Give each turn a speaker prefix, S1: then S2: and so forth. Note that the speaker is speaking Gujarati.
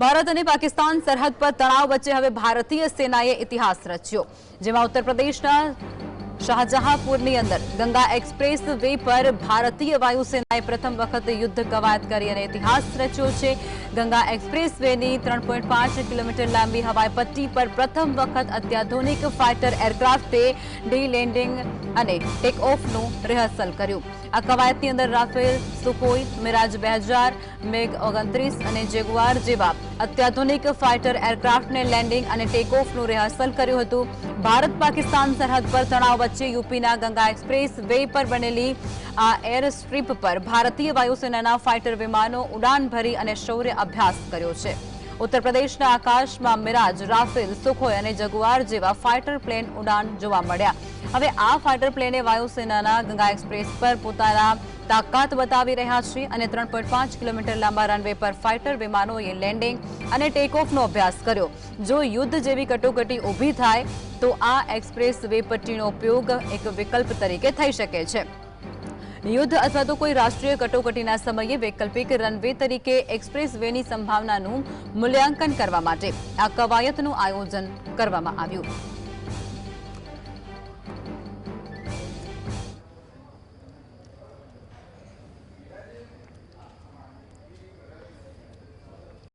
S1: ભારત અને પાકિસ્તાન સરહદ પર તણાવ વચ્ચે હવે ભારતીય સેનાએ ઇતિહાસ રચ્યો, જેમાં ઉત્તર પ્રદેશના શાહજહાંપુરની અંદર ગંગા એક્સપ્રેસ વે પર ભારતીય વાયુસેનાએ પ્રથમ વખત યુદ્ધ કવાયત કરી અને ઇતિહાસ રચ્યો છે. ગંગા એક્સપ્રેસ વેની ત્રણ કિલોમીટર લાંબી હવાઈ પટ્ટી પર પ્રથમ વખત અત્યાધુનિક ફાઇટર એરક્રાફ્ટે ડી લેન્ડિંગ અને ટેક ઓફનું રિહર્સલ કર્યું. આ કવાયતની અંદર રાફેલ સુકોઈ મિરાજ બે હજાર મેગ ઓગણત્રીસ અને જેગુઆર જેવા અત્યાધુનિક ફાઇટર એરક્રાફ્ટને લેન્ડિંગ અને ટેકઓફનું રિહર્સલ કર્યું હતું. ભારત પાકિસ્તાન સરહદ પર તણાવ વચ્ચે યુપીના ગંગા એક્સપ્રેસ વે પર બનેલી આ એર સ્ટ્રીપ પર ભારતીય વાયુસેનાના ફાઇટર વિમાનો ઉડાન ભરી અને શૌર્ય અભ્યાસ કર્યો છે. ઉત્તર પ્રદેશના આકાશમાં મિરાજ, રાફેલ, સુખોઈ અને જગુઆર જેવા ફાઇટર પ્લેન ઉડાન જોવા મળ્યા. હવે આ ફાઇટર પ્લેને વાયુસેનાના ગંગા એક્સપ્રેસ પર પોતાના તાકાત બતાવી રહ્યા છે અને ત્રણ કિલોમીટર લાંબા રનવે પર ફાઇટર વિમાનોએ લેન્ડિંગ અને ટેક ઓફનો અભ્યાસ કર્યો. જો યુદ્ધ જેવી કટોકટી ઊભી થાય, તો આ એક્સપ્રેસ વે પટ્ટીનો ઉપયોગ એક વિકલ્પ તરીકે થઈ શકે છે. યુદ્ધ અથવા તો કોઈ રાષ્ટ્રીય કટોકટીના સમયે વૈકલ્પિક રનવે તરીકે એક્સપ્રેસ વેની સંભાવનાનું મૂલ્યાંકન કરવા માટે આ કવાયતનું આયોજન કરવામાં આવ્યું.